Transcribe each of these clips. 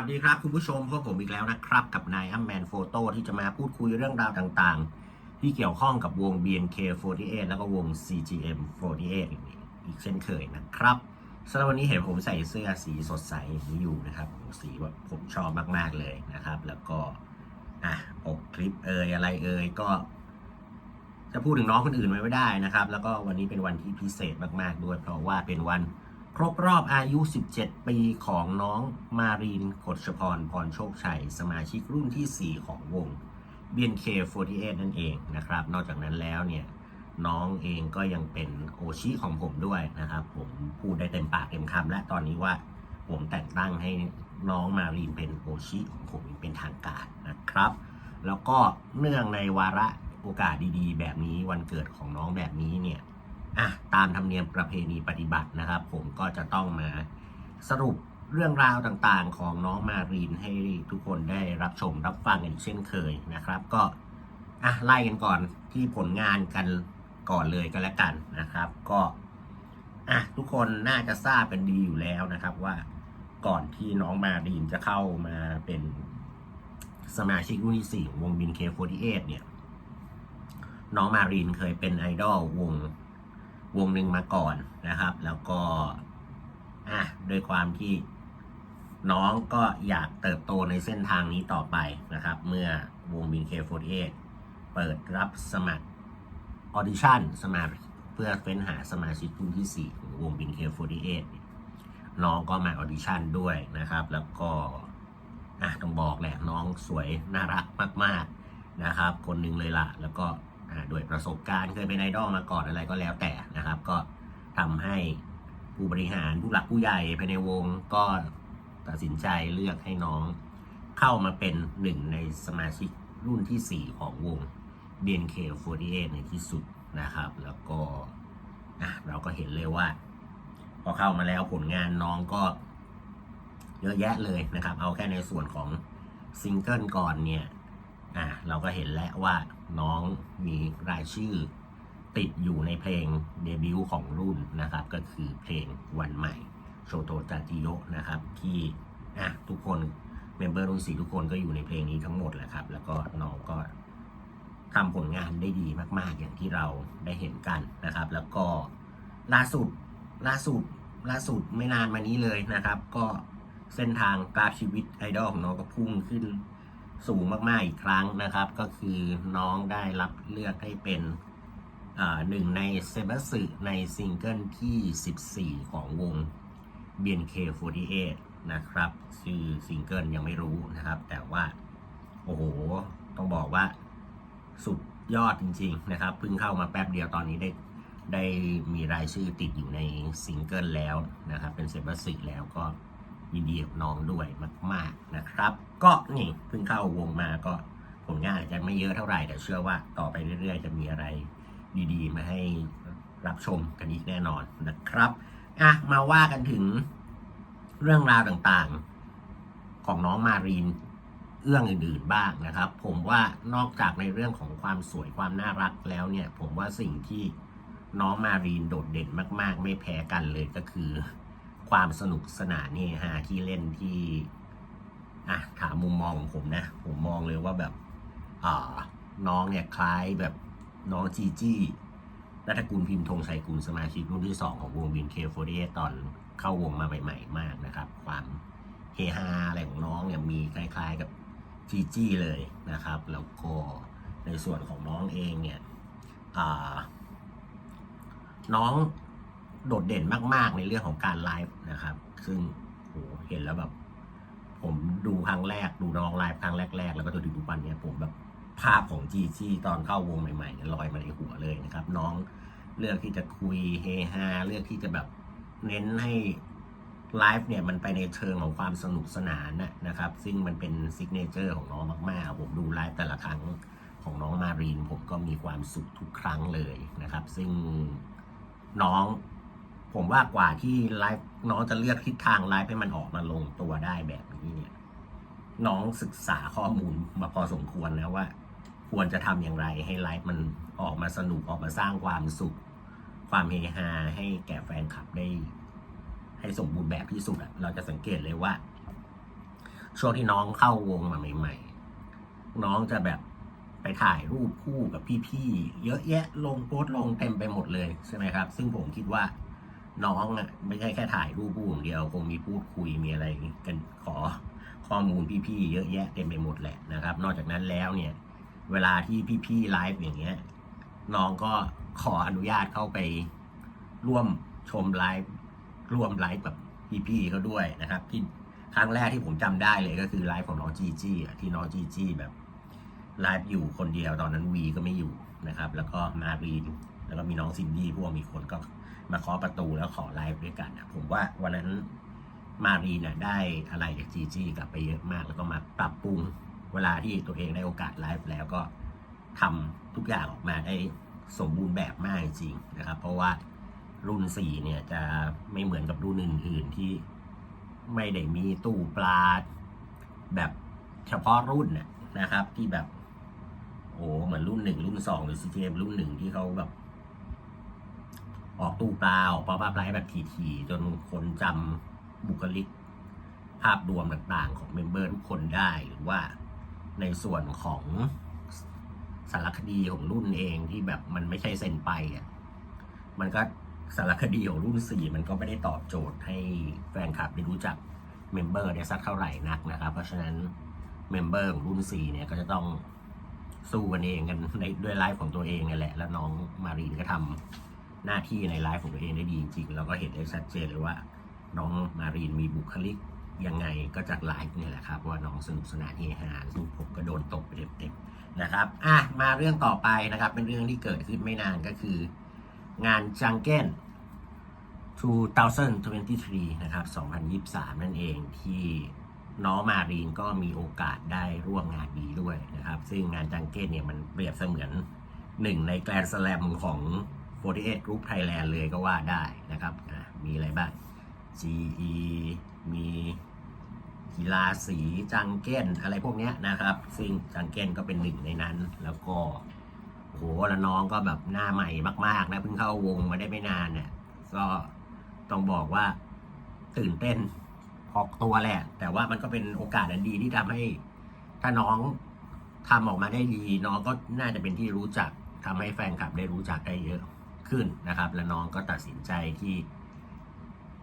วัสดีครับคุณผู้ชมพบผมอีกแล้วนะครับ กับนายอัมแมนโฟโต้ที่จะมาพูดคุยเรื่องราวต่างๆ ที่เกี่ยวข้องกับวง BNK48 แล้วก็วง CGM48 อีกเช่นเคยนะครับสำหรับวันนี้เห็นผมใส่เสื้อสีสดใสอย่างนี้อยู่นะครับสีแบบผมชอบมากๆเลยนะครับ แล้วก็อะปกคลิปเอ่ยอะไรเอ่ยก็ จะพูดถึงน้องคนอื่นไม่ได้นะครับ แล้วก็วันนี้เป็นวันที่พิเศษมากๆด้วย เพราะว่าเป็นวัน ครบรอบอายุ 17 ปีของน้องมารีนกฎชพรพรโชคชัย สมาชิกรุ่นที่ 4 ของวง BNK48 นั่นเองนะครับ นอกจากนั้นแล้วเนี่ย น้องเองก็ยังเป็นโอชิของผมด้วยนะครับ ผมพูดได้เต็มปากเต็มคำและตอนนี้ว่าผมแต่งตั้งให้น้องมารีนเป็นโอชิของผมเป็นทางการนะครับ แล้วก็เนื่องในวาระโอกาสดีๆ แบบนี้วันเกิดของน้องแบบนี้เนี่ย อะตามธรรมเนียมประเพณีปฏิบัตินะครับ ผมก็จะต้องมาสรุปเรื่องราวต่างๆ ของน้องมารีนให้ทุกคนได้รับชมรับฟังกันอีกเช่นเคยนะครับ ก็อะไล่กันก่อนที่ผลงานกันก่อนเลยกันแล้วกันนะครับ ก็อะทุกคนน่าจะทราบกันดีอยู่แล้วนะครับว่าก่อนที่น้องมารีนจะเข้ามาเป็นสมาชิกรุ่นที่สี่ของวงบิน K48 เนี่ย น้องมารีนเคยเป็นไอดอลวง วงหนึ่งมาก่อนนะครับ แล้วก็อะด้วยความที่น้องก็อยากเติบโตในเส้นทางนี้ต่อไปนะครับ เมื่อวงบิน K48 เปิดรับสมัครออดิชั่นสมัครเพื่อเฟ้นหาสมาชิกรุ่นที่ 4 ของวงบิน K48 เนียน้องก็มาออดิชั่นด้วยนะครับ แล้วก็อะต้องบอกแหละน้องสวยน่ารักมาก ๆนะครับ คนหนึ่งเลยล่ะ แล้วก็ ด้วยประสบการณ์เคยเป็นไอดอลมาก่อนอะไรก็แล้วแต่นะครับ ก็ทำให้ผู้บริหารผู้หลักผู้ใหญ่ภายในวงก็ตัดสินใจเลือกให้น้องเข้ามาเป็นหนึ่งในสมาชิกรุ่นที่ 4 ของวง BNK48 ในที่สุดนะครับ แล้วก็เราก็เห็นเลยว่า พอเข้ามาแล้วผลงานน้องก็เยอะแยะเลยนะครับ เอาแค่ในส่วนของซิงเกิลก่อนเนี่ย อะ เราก็เห็นแล้วว่า น้องมีรายชื่อติดอยู่ในเพลงเดบิวต์ของรุ่นนะครับ ก็คือเพลงวันใหม่โชโตจาจิโยนะครับ ที่อะทุกคนเมมเบอร์รุ่นสี่ทุกคนก็อยู่ในเพลงนี้ทั้งหมดแหละครับ แล้วก็น้องก็ทำผลงานได้ดีมาก ๆ อย่างที่เราได้เห็นกันนะครับ แล้วก็ล่าสุดล่าสุดล่าสุดไม่นานมานี้เลยนะครับ ก็เส้นทางกราฟชีวิตไอดอลของน้องก็พุ่งขึ้น สูงมากๆอีกครั้งนะครับ ก็คือน้องได้รับเลือกให้เป็นหนึ่งในเซบัสสึในซิงเกิลที่ 14 ของวง BNK48 นะครับชื่อซิงเกิลยังไม่รู้นะครับ แต่ว่า โอ้โห ต้องบอกว่า สุดยอดจริง ๆ นะครับเพิ่งเข้ามาแป๊บเดียวตอนนี้ได้ได้มีรายชื่อติดอยู่ในซิงเกิลแล้วนะครับ เป็นเซบัสสึแล้วก็ ยินดีกับน้องด้วยมาก ๆนะครับ ก็นี่เพิ่งเข้าวงมาก็ผลงานอาจจะไม่เยอะเท่าไหร่แต่เชื่อว่าต่อไปเรื่อย ๆ จะมีอะไรดีๆ มาให้รับชมกันอีกแน่นอนนะครับอะมาว่ากันถึงเรื่องราวต่างๆของน้องมารีนเอื้องอื่นๆบ้างนะครับ ผมว่านอกจากในเรื่องของความสวยความน่ารักแล้วเนี่ย ผมว่าสิ่งที่น้องมารีนโดดเด่นมาก ๆ ไม่แพ้กันเลยก็คือ ความสนุกสนานนี่ฮะที่เล่นที่อะถามมุมมองของผมนะ ผมมองเลยว่าแบบอ่าน้องเนี่ยคล้ายแบบน้องจีจี้รัตกุลพิมพ์ธงชัยกุลสมาชิกรุ่นที่สองของวงวินเคโฟเดตอนเข้าวงมาใหม่ ๆ มากนะครับ ความเฮฮาอะไรของน้องเนี่ยมีคล้าย ๆกับจีจี้เลยนะครับ แล้วก็ในส่วนของน้องเองเนี่ยน้อง โดดเด่นมาก ๆ ในเรื่องของการไลฟ์นะครับ ซึ่งโหเห็นแล้วแบบ ผมดูครั้งแรกดูน้องไลฟ์ครั้งแรก ๆ แล้วก็จนถึงทุกวันเนี้ยผมแบบภาพของจีจี้ตอนเข้าวงใหม่ๆเนี่ยลอยมาในหัวเลยนะครับ น้องเลือกที่จะคุยเฮฮาเลือกที่จะแบบเน้นให้ไลฟ์เนี่ยมันไปในเชิงของความสนุกสนานนะนะครับ ซึ่งมันเป็นซิกเนเจอร์ของน้องมากๆ ผมดูไลฟ์แต่ละครั้งของน้องมารีน ผมก็มีความสุขทุกครั้งเลยนะครับ ซึ่งน้อง ผมว่ากว่าที่ไลฟ์น้องจะเลือกทิศทางไลฟ์ให้มันออกมาลงตัวได้แบบนี้เนี่ย น้องศึกษาข้อมูลมาพอสมควรนะว่า ควรจะทำอย่างไรให้ไลฟ์มันออกมาสนุกออกมาสร้างความสุข ความเฮฮาให้แก่แฟนคลับได้ ให้สมบูรณ์แบบที่สุดอะเราจะสังเกตเลยว่า ช่วงที่น้องเข้าวงมาใหม่ ๆ น้องจะแบบไปถ่ายรูปคู่กับพี่ๆเยอะแยะลงโพสต์ลงเต็มไปหมดเลยใช่ไหมครับ ซึ่งผมคิดว่า น้องอะไม่ใช่แค่ถ่ายรูปคู่อย่างเดียวคงมีพูดคุยมีอะไรกันขอข้อมูลพี่ๆเยอะแยะเต็มไปหมดแหละนะครับ นอกจากนั้นแล้วเนี่ย เวลาที่พี่ๆไลฟ์อย่างเงี้ยน้องก็ขออนุญาตเข้าไปร่วมชมไลฟ์ร่วมไลฟ์กับพี่ๆเขาด้วยนะครับ ที่ครั้งแรกที่ผมจำได้เลยก็คือไลฟ์ของน้องจีจี้ที่น้องจีจี้แบบไลฟ์อยู่คนเดียวตอนนั้นวีก็ไม่อยู่นะครับ แล้วก็มารีนแล้วก็มีน้องซินดี้พวกมีคนก็ มาเคาะประตูแล้วขอไลฟ์ด้วยกันนะผมว่าวันนั้นมารีนน่ะได้อะไรจากจีจี้กลับไปเยอะมาก แล้วก็มาปรับปรุงเวลาที่ตัวเองได้โอกาสไลฟ์แล้วก็ทำทุกอย่างออกมาได้สมบูรณ์แบบมากจริงๆนะครับ เพราะว่ารุ่น 4 เนี่ยจะไม่เหมือนกับรุ่นอื่น ๆ ที่ไม่ได้มีตู้ปลาแบบเฉพาะรุ่นน่ะนะครับที่แบบ โอ้เหมือนรุ่นหนึ่งรุ่นสองหรือ CTM รุ่นหนึ่งที่เขาแบบ ออกตู้ปลาออกป๊อปอัพไลฟ์แบบทีๆจนคนจำบุคลิก ภาพรวมต่างๆ ของเมมเบอร์ทุกคนได้หรือว่าในส่วนของสารคดีของรุ่นเองที่แบบมันไม่ใช่เซนไปอะมันก็สารคดีของรุ่นสี่มันก็ไม่ได้ตอบโจทย์ให้แฟนคลับได้รู้จักเมมเบอร์ได้สักเท่าไหร่นักนะครับ เพราะฉะนั้นเมมเบอร์ของรุ่นสี่เนี่ยก็จะต้องสู้กันเองกันในด้วยไลฟ์ของตัวเองนี่แหละ แล้วน้องมารีนก็ทำ หน้าที่ในไลฟ์ของตัวเองได้ดีจริงๆแล้วก็เห็นได้ชัดเจนเลยว่า น้องมารีนมีบุคลิกยังไงก็จากไลฟ์นี่แหละครับว่าน้องสนุกสนานเฮฮาซึ่งผมก็โดนตกไปเต็มๆนะครับอะมาเรื่องต่อไปนะครับ เป็นเรื่องที่เกิดขึ้นไม่นานก็คือ งานจังเก้น2023 นะครับ 2023 นั่นเองที่น้องมารีนก็มีโอกาสได้ร่วมงานนี้ด้วยนะครับ ซึ่งงานจังเก้นเนี่ยมันเปรียบเสมือนหนึ่งในแกรนด์สแลมของ 48 Group Thailand เลยก็ว่าได้นะครับ มีอะไรบ้าง GE มีกีฬาสีจังเก้นอะไรพวกเนี้ยนะครับ ซึ่งจังเก้นก็เป็นหนึ่งในนั้น แล้วก็โอ้โหแล้วน้องก็แบบหน้าใหม่มาก ๆ นะเพิ่งเข้าวงมาได้ไม่นานเนี่ยก็ต้องบอกว่าตื่นเต้นพอกตัวแหละ แต่ว่ามันก็เป็นโอกาสอันดีที่ทำให้ ถ้าน้องทำออกมาได้ดี น้องก็น่าจะเป็นที่รู้จักทำให้แฟนคลับได้รู้จักได้เยอะ ขึ้นนะครับ และน้องก็ตัดสินใจที่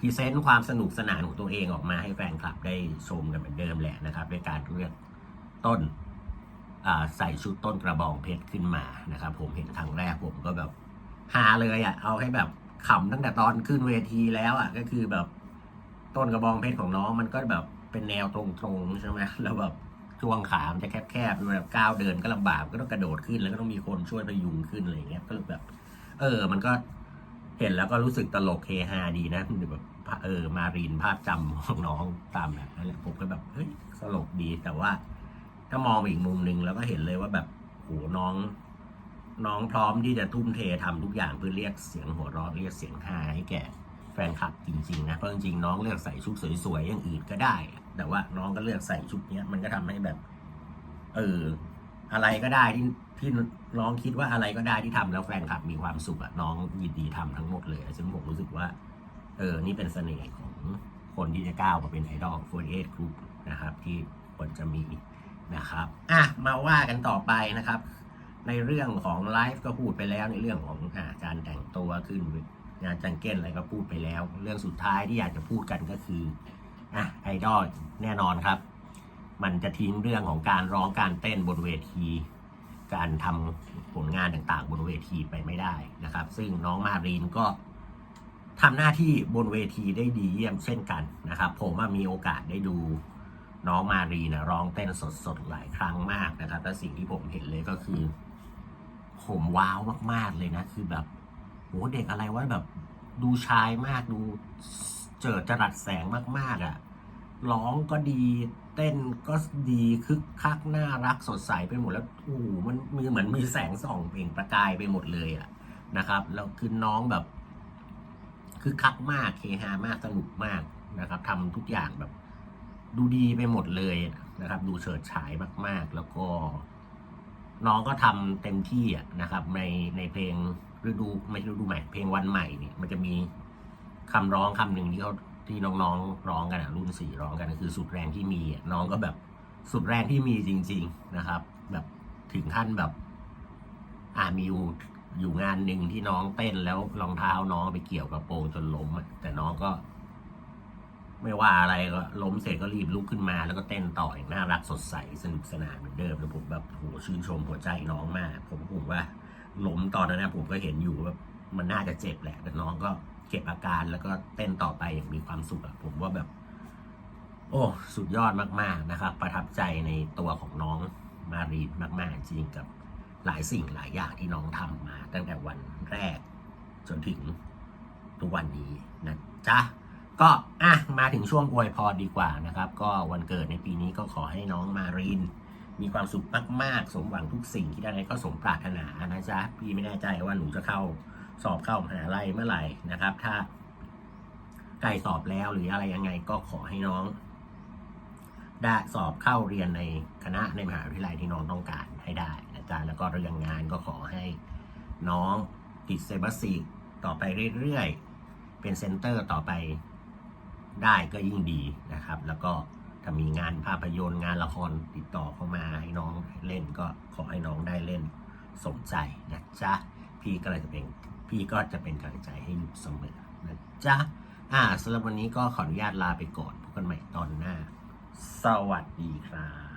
พรีเซนต์ความสนุกสนานของตัวเองออกมาให้แฟนคลับได้ชมกันเหมือนเดิมแหละนะครับด้วยการเลือกต้นใส่ชุดต้นกระบองเพชรขึ้นมานะครับ ผมเห็นครั้งแรกผมก็แบบฮาเลยอะ่ะเอาให้แบบขำตั้งแต่ตอนขึ้นเวทีแล้วอะ่ะก็คือแบบต้นกระบองเพชรของน้องมันก็แบบเป็นแนวตรงๆใช่ไหมแล้วแบบช่วงขามันจะแคบๆแบบก้าวเดินก็ลำบากก็ต้องกระโดดขึ้นแล้วก็ต้องมีคนช่วยพยุงขึ้นอะไรอย่างเงี้ยก็แบบ เออ มันก็เห็นแล้วก็รู้สึกตลกเฮฮาดีนะแบบเออ มารีนภาพจำของน้องตามแบบนั้นแหละผมก็แบบเฮ้ยตลกดีแต่ว่า ถ้ามองอีกมุมหนึ่งแล้วก็เห็นเลยว่าแบบโหน้อง น้องพร้อมที่จะทุ่มเททำทุกอย่างเพื่อเรียกเสียงหัวเราะเรียกเสียงฮาให้แก่แฟนคลับจริงๆนะเพราะจริงๆน้องเลือกใส่ชุดสวยๆอย่างอื่นก็ได้ แต่ว่าน้องก็เลือกใส่ชุดเนี้ยมันก็ทำให้แบบ เออ อะไรก็ได้ที่ที่น้องคิดว่าอะไรก็ได้ที่ทำแล้วแฟนคลับมีความสุขอะน้องยินดีทำทั้งหมดเลย ซึ่งผมรู้สึกว่า เออ นี่เป็นเสน่ห์ของคนที่จะก้าวมาเป็นไอดอล48 Group นะครับ ที่ควรจะมีนะครับ อะ มาว่ากันต่อไปนะครับ ในเรื่องของไลฟ์ก็พูดไปแล้วในเรื่องของอาการแต่งตัวขึ้นงานจังเก้นอะไรก็พูดไปแล้ว เรื่องสุดท้ายที่อยากจะพูดกันก็คืออะไอดอลแน่นอนครับ มันจะทิ้งเรื่องของการร้องการเต้นบนเวที การทำผลงานต่างๆ บนเวทีไปไม่ได้นะครับ ซึ่งน้องมารีนก็ทำหน้าที่บนเวทีได้ดีเยี่ยมเช่นกันนะครับ ผมว่ามีโอกาสได้ดูน้องมารีนะร้องเต้นสดๆหลายครั้งมากนะครับและสิ่งที่ผมเห็นเลยก็คือ ผมว้าวมากๆเลยนะคือแบบโหเด็กอะไรวะแบบดูชายมากดูเจิดจรัสแสงมากๆอะ่ะร้องก็ดี ต้นก็ดีคึกคักน่ารักสดใสไปหมดแล้วโอ้โหมันมีเหมือนมีแสงส่องเปล่งประกายไปหมดเลยอะนะครับแล้วคือน้องแบบคึกคักมากเฮฮามากสนุกมากนะครับทำทุกอย่างแบบ ดูดีไปหมดเลยนะครับ ดูเฉิดฉายมาก ๆ แล้วก็ น้องก็ทำเต็มที่อะนะครับ ในในเพลงฤดูไม่ฤดูใหม่เพลงวันใหม่เนี่ยมันจะมีคำร้องคำหนึ่งที่เขา ที่น้องๆร้องกันอะรุ่นสี่ร้องกันก็คือสุดแรงที่มีอะน้องก็แบบสุดแรงที่มีจริง ๆนะครับ แบบถึงขั้นแบบอ่ามีอยู่อยู่งานหนึ่งที่น้องเต้นแล้วรองเท้าน้องไปเกี่ยวกับโปรงจนล้มแต่น้องก็ ไม่ว่าอะไรก็ล้มเสร็จก็รีบลุกขึ้นมา แล้วก็เต้นต่ออย่างน่ารักสดใสสนุกสนานเหมือนเดิมแล้วผมแบบโหชื่นชมหัวใจน้องมาก ผมผมว่าล้มตอนนั้นนะผมก็เห็นอยู่ว่ามันน่าจะเจ็บแหละแต่น้องก็ เก็บอาการแล้วก็เต้นต่อไปอย่างมีความสุขอะผมว่าแบบ โอ้สุดยอดมากๆนะครับ ประทับใจในตัวของน้องมารีนมากๆ จริงกับหลายสิ่งหลายอย่างที่น้องทำมา ตั้งแต่วันแรกจนถึงทุกวันนี้นะจ๊ะก็อะมาถึงช่วงอวยพรดีกว่านะครับ ก็วันเกิดในปีนี้ก็ขอให้น้องมารีนมีความสุขมาก ๆ สมหวังทุกสิ่งที่ได้ก็สมปรารถนานะจ๊ะพี่ไม่แน่ใจว่าหนูจะเข้า สอบเข้ามหาลัยเมื่อไหร่นะครับ ถ้าใกล้สอบแล้วหรืออะไรยังไงก็ขอให้น้อง ได้สอบเข้าเรียนในคณะในมหาวิทยาลัยที่น้องต้องการให้ได้นะจ๊ะแล้วก็เรื่องงานก็ขอให้น้องติดเซบัสซีต่อไปเรื่อยๆ เป็นเซนเตอร์ต่อไปได้ก็ยิ่งดีนะครับ แล้วก็ถ้ามีงานภาพยนตร์งานละครติดต่อเข้ามาให้น้องเล่นก็ขอให้น้องได้เล่นสมใจนะจ๊ะ พี่ก็เลยจะเป็น พี่ก็จะเป็นกำลังใจให้อยู่เสมอนะจ๊ะอ่าสำหรับวันนี้ก็ขออนุญาตลาไปก่อนพบกันใหม่ตอนหน้า สวัสดีครับ